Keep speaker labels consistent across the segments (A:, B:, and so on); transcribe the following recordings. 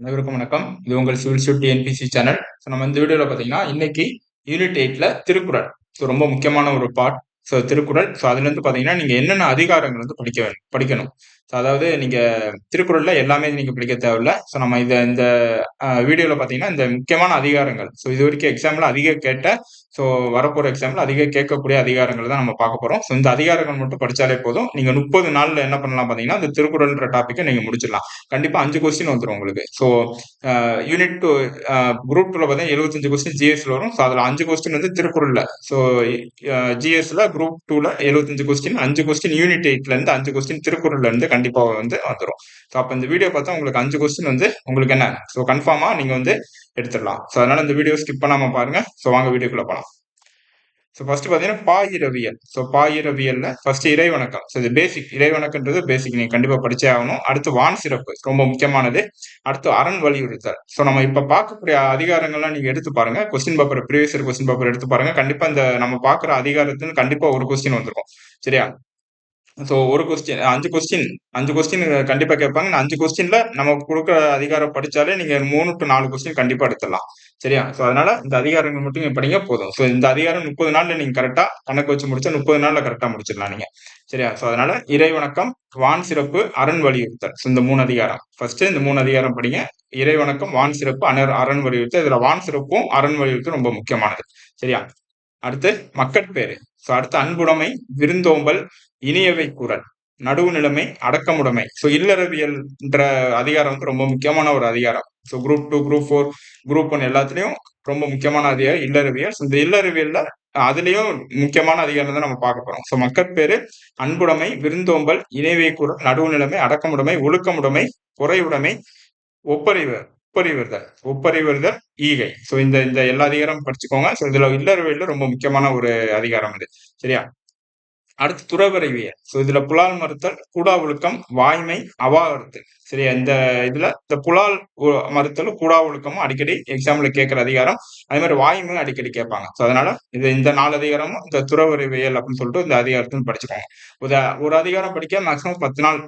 A: அனைவருக்கும் வணக்கம். இது உங்கள் civil shoot NBC channel so நம்ம இந்த வீடியோவில் பார்த்தீங்கன்னா இன்னைக்கு யூனிட் எயிட்ல திருக்குறள். ஸோ ரொம்ப முக்கியமான ஒரு பார்ட் ஸோ திருக்குறள். ஸோ அதுலேருந்து பார்த்தீங்கன்னா நீங்கள் என்னென்ன அதிகாரங்கள் வந்து படிக்க வேணும் படிக்கணும். ஸோ அதாவது நீங்கள் திருக்குறளில் எல்லாமே நீங்கள் படிக்க தேவையில்ல. ஸோ நம்ம இதை இந்த வீடியோவில் பார்த்தீங்கன்னா இந்த முக்கியமான அதிகாரங்கள். ஸோ இது வரைக்கும் எக்ஸாமில் அதிக கேட்ட ஸோ வரப்போகிற எக்ஸாமில் அதிக கேட்கக்கூடிய அதிகாரங்கள் தான் நம்ம பார்க்க போகிறோம் ஸோ இந்த அதிகாரங்கள் மட்டும் படித்தாலே போதும். நீங்கள் முப்பது நாளில் என்ன பண்ணலாம் பார்த்தீங்கன்னா இந்த திருக்குறள்ன்ற டாப்பிக்கை நீங்கள் முடிச்சிடலாம். கண்டிப்பாக அஞ்சு கொஸ்டின் வந்துடும் உங்களுக்கு. ஸோ யூனிட் டூ குரூப் டூவில் பார்த்தீங்கன்னா எழுபத்தஞ்சு கொஸ்டின் ஜிஎஸ்ல வரும். ஸோ அதில் அஞ்சு கொஸ்டின் வந்து திருக்குறளில். ஸோ ஜிஎஸ்ல குரூப் டூவில் எழுபத்தஞ்சு கொஸ்டின் அஞ்சு கொஸ்டின் யூனிட் எயிட்லேருந்து அஞ்சு கொஸ்டின் திருக்குறள்லேருந்து கண்டிப்பாக வந்து வந்துடும் ஸோ அப்போ இந்த வீடியோ பார்த்தா உங்களுக்கு அஞ்சு கொஸ்டின் வந்து உங்களுக்கு என்ன? ஸோ கன்ஃபார்மாக நீங்கள் வந்து எடுத்துடலாம். ஸோ அதனால இந்த வீடியோ ஸ்கிப் பண்ணாமல் பாருங்க. ஸோ வாங்க வீடியோக்குள்ளே போகலாம் ஸோ ஃபர்ஸ்ட் பார்த்தீங்கன்னா பாயிரவியல். ஸோ பாயிரவியல்ல ஃபர்ஸ்ட் இறைவணக்கம். ஸோ இது பேசிக் இறைவணக்கன்றது பேசிக் நீங்கள் கண்டிப்பாக படிச்சே ஆகணும். அடுத்து வான் சிறப்பு. ரொம்ப முக்கியமானது. அடுத்து அரண் வலியுறுத்தல். ஸோ நம்ம இப்போ பார்க்கக்கூடிய அதிகாரங்கள்லாம் நீங்கள் எடுத்து பாருங்க. Question paper previous question paper எடுத்து பாருங்க. கண்டிப்பாக இந்த நம்ம பார்க்குற அதிகாரத்துன்னு கண்டிப்பாக ஒரு கொஸ்டின் வந்திருக்கும் சரியா? ஸோ ஒரு கொஸ்டின் அஞ்சு கொஸ்டின் அஞ்சு கொஸ்டின் கண்டிப்பாக கேட்பாங்க. அஞ்சு கொஸ்டின்ல நம்ம கொடுக்குற அதிகாரம் படித்தாலே நீங்கள் மூணு டு நாலு கொஸ்டின் கண்டிப்பாக எடுத்துடலாம். சரியா? ஸோ அதனால இந்த அதிகாரங்கள் மட்டும் படிங்க போதும். ஸோ இந்த அதிகாரம் முப்பது நாளில் நீங்கள் கரெக்டாக கணக்கு வச்சு முடிச்சா முப்பது நாளில் கரெக்டாக முடிச்சிடலாம் நீங்க. சரியா? ஸோ அதனால இறை வணக்கம் வான் சிறப்பு அரண் வலியுறுத்தல். ஸோ இந்த மூணு அதிகாரம். ஃபர்ஸ்ட் இந்த மூணு அதிகாரம் படிங்க. இறை வணக்கம் வான் சிறப்பு அணர் அரண் வலியுறுத்தல். இதில் வான் சிறப்பும் அரண் வலியுறுத்தல் ரொம்ப முக்கியமானது. சரியா? அடுத்து மக்கட்பேறு ஸோ அடுத்து அன்புடைமை விருந்தோம்பல் இனியவை குரல். நடுவு நிலைமை அடக்கமுடைமை ஸோ இல்லறவியல்ன்ற அதிகாரம் வந்து ரொம்ப முக்கியமான ஒரு அதிகாரம். So group two group four group one எல்லாத்துலேயும் ரொம்ப முக்கியமான அதிகாரம் இல்லறவியல். ஸோ இந்த இல்லறவியல்ல அதுலேயும் முக்கியமான அதிகாரம் தான் நம்ம பார்க்க போறோம். ஸோ மக்கட்பேறு அன்புடைமை விருந்தோம்பல் இணைவை குரல் நடுவு நிலைமை அடக்கமுடைமை ஒழுக்கமுடைமை குறைவுடைமை ஒப்பறிவு. ஒப்பறிவுறுதல் ஒப்பறிவுறுதல் ஈகை. ஸோ இந்த இந்த எல்லா அதிகாரம் படிச்சுக்கோங்க. ஸோ இதுல இல்லறவியல் ரொம்ப முக்கியமான ஒரு அதிகாரம் இது. சரியா? அடுத்து துறவரவியல் ஸோ இதுல புலால் மறுத்தல் கூடா ஒழுக்கம் வாய்மை அவாகரத்து சரி இந்த இதுல இந்த புலால் மறுத்தலும் கூடா ஒழுக்கமும் அடிக்கடி எக்ஸாம்ல கேட்கிற அதிகாரம். அதே மாதிரி வாய்மையும் அடிக்கடி கேட்பாங்க. ஸோ அதனால இது இந்த நாலு அதிகாரமும் இந்த துறவரவியல் அப்படின்னு சொல்லிட்டு இந்த அதிகாரத்தையும் படிச்சுக்கோங்க. உத ஒரு அதிகாரம் படிக்க மேக்ஸிமம் பத்து நாள்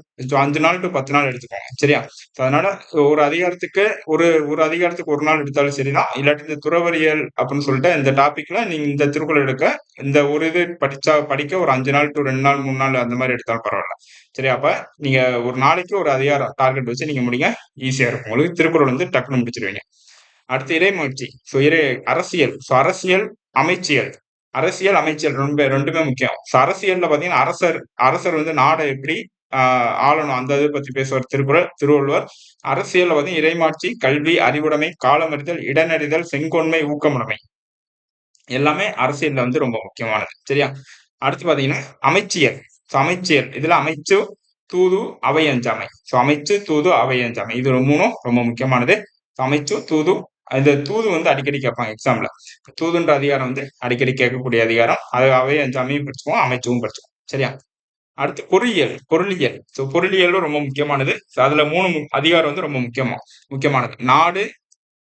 A: அஞ்சு நாள் டு பத்து நாள் எடுத்துக்கோங்க. சரியா? ஸோ அதனால ஒரு அதிகாரத்துக்கு ஒரு ஒரு அதிகாரத்துக்கு ஒரு நாள் எடுத்தாலும் சரிதான். இல்லாட்டி இந்த துறவரியல் அப்படின்னு சொல்லிட்டு இந்த டாபிக்ல நீங்க இந்த திருக்குறள் எடுக்க இந்த ஒரு இது படிச்சா படிக்க ஒரு அஞ்சு நாள் டு ரெண்டு நாள் மூணு நாள் அந்த மாதிரி எடுத்தாலும் பரவாயில்ல. சரி அப்ப நீங்க ஒரு நாளைக்கு ஒரு அதிகாரம் டார்கெட் வச்சு நீங்க முடிங்க. ஈஸியா இருக்கும். உங்களுக்கு திருக்குறள் வந்து டக்குன்னு முடிச்சிருவீங்க. அடுத்து இறைமுயற்சி ஸோ இறை அரசியல். ஸோ அரசியல் அமைச்சியல். அரசியல் அமைச்சர் ரொம்ப ரெண்டுமே முக்கியம். ஸோ அரசியல்ல பாத்தீங்கன்னா அரசர் அரசர் வந்து நாடை எப்படி ஆளணும்? அந்த இதை பத்தி பேசுவார் திருக்குறள் திருவள்ளுவர். அரசியல்ல வந்து இறைமாட்சி கல்வி அறிவுடைமை காலமறிதல் இடனறிதல் செங்கொன்மை ஊக்கமுடைமை. எல்லாமே அரசியல்ல வந்து ரொம்ப முக்கியமானது. சரியா? அடுத்து பாத்தீங்கன்னா அமைச்சியல் அமைச்சியல் இதுல அமைச்சு தூது அவை அஞ்சாமை ஸோ அமைச்சு தூது அவை அஞ்சாமை இது மூணும் ரொம்ப முக்கியமானது. அமைச்சு தூது இந்த தூது வந்து அடிக்கடி கேட்பாங்க எக்ஸாம்ல தூதுன்ற அதிகாரம் வந்து அடிக்கடி கேட்கக்கூடிய அதிகாரம். அது அவை அஞ்சாமையும் படிச்சுக்குவோம் அமைச்சும் படிச்சுக்குவோம். சரியா? அடுத்து பொருளியல் பொருளியல். ஸோ பொருளியலும் ரொம்ப முக்கியமானது. அதுல மூணு அதிகாரம் வந்து ரொம்ப முக்கியமா முக்கியமானது. நாடு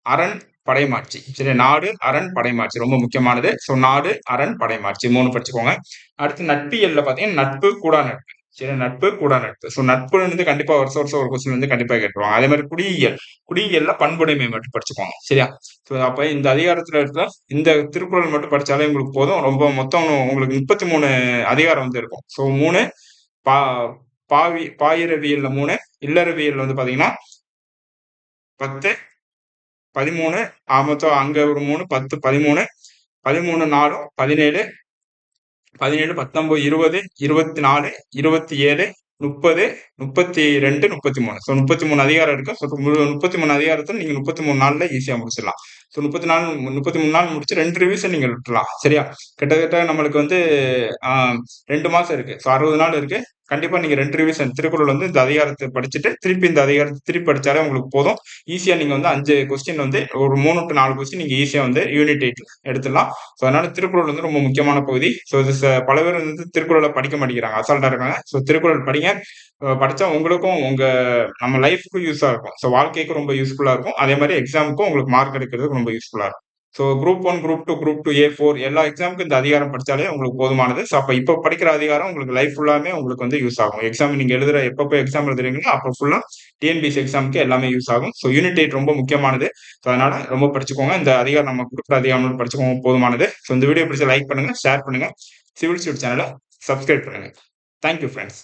A: அரண் படைமாட்சி. சரி நாடு அரண் படைமாட்சி. ரொம்ப முக்கியமானது. ஸோ நாடு அரண் படைமாட்சி. மூணு படிச்சுக்கோங்க. அடுத்து நட்பியல்ல பார்த்தீங்கன்னா நட்பு கூடா நட்பு. சரி நட்பு கூட நட்பு. ஸோ நட்புல இருந்து கண்டிப்பா வருஷம் வருஷம் ஒரு கொஸ்டின் வந்து கண்டிப்பா கேட்டுருவாங்க. அதே மாதிரி குடியியல். குடியியல்ல பண்புடைமை மட்டும் படிச்சுக்கோங்க. சரியா? ஸோ அப்ப இந்த அதிகாரத்துல இருக்க இந்த திருக்குறள் மட்டும் படிச்சாலே உங்களுக்கு போதும். ரொம்ப மொத்தம் உங்களுக்கு முப்பத்தி மூணு அதிகாரம் வந்து இருக்கும். ஸோ மூணு பா பாவி பாயிரவியல்ல மூணு இல்லறவியல் வந்து பாத்தீங்கன்னா பத்து பதிமூணு மொத்தம் அங்க ஒரு மூணு பத்து பதிமூணு. பதிமூணு நாலும் பதினேழு. பதினேழு பத்தொன்பது இருபது இருபத்தி நாலு இருபத்தி ஏழு முப்பது முப்பத்தி ரெண்டு முப்பத்தி மூணு ஸோ முப்பத்தி மூணு அதிகாரம் இருக்கு. ஸோ முப்பத்தி மூணு அதிகாரத்தில் நீங்க முப்பத்தி மூணு நாள்ல ஈஸியா முடிச்சிடலாம். ஸோ முப்பத்தி நாலு முப்பத்தி மூணு நாள் முடிச்சு ரெண்டு ரிவிஷன் நீங்க விட்டுலாம் சரியா? கிட்டத்தட்ட நம்மளுக்கு வந்து ரெண்டு மாசம் இருக்கு. ஸோ அறுபது நாள் இருக்கு. கண்டிப்பா நீங்க ரெண்டு ரிவிஷன் திருக்குறள் வந்து இந்த அதிகாரத்தை படிச்சுட்டு திருப்பி இந்த அதிகாரத்தை திருப்பி படிச்சாலே உங்களுக்கு போதும். ஈஸியா நீங்க வந்து அஞ்சு கொஸ்டின் வந்து ஒரு மூணு டு நாலு கொஸ்டின் நீங்க ஈஸியா வந்து யூனிட் எயிட் எடுத்துடலாம். ஸோ அதனால திருக்குறள் வந்து ரொம்ப முக்கியமான பகுதி. ஸோ இது பல பேர் வந்து திருக்குறளை படிக்க மாட்டேங்கிறாங்க அசால்ட்டா இருக்காங்க. ஸோ திருக்குறள் படிங்க. படிச்சா உங்களுக்கும் உங்க நம்ம லைஃப்க்கும் யூஸா இருக்கும். ஸோ வாழ்க்கைக்கும் ரொம்ப யூஸ்ஃபுல்லா இருக்கும். அதே மாதிரி எக்ஸாமுக்கும் உங்களுக்கு மார்க் எடுக்கிறதுக்கு ரொம்ப யூஸ்ஃபுல்லா இருக்கும். So group one group two group two A four எல்லா எக்ஸாமுக்கும் இந்த அதிகாரம் படித்தாலே உங்களுக்கு போதுமானது. ஸோ அப்போ இப்போ படிக்கிற அதிகாரம் உங்களுக்கு லைஃப் ஃபுல்லாமே உங்களுக்கு வந்து யூஸ் ஆகும். எக்ஸாம் நீங்கள் எழுதுற போய் எக்ஸாம் எழுதுறீங்களோ அப்போ ஃபுல்லாக டிஎன்பிசி எக்ஸாமுக்கு எல்லாமே யூஸ் ஆகும். ஸோ யூனிட் எயிட் ரொம்ப முக்கியமானது. ஸோ அதனால ரொம்ப படிச்சுக்கோங்க. இந்த அதிகாரம் நம்ம கொடுக்குற அதிகாரம் படிச்சுக்கோங்க. போதுமானது. ஸோ இந்த வீடியோ பிடிச்ச லைக் பண்ணுங்க ஷேர் பண்ணுங்க. சிவில் ஸ்டூட் சேனலை சப்ஸ்கிரைப் பண்ணுங்க. Thank you friends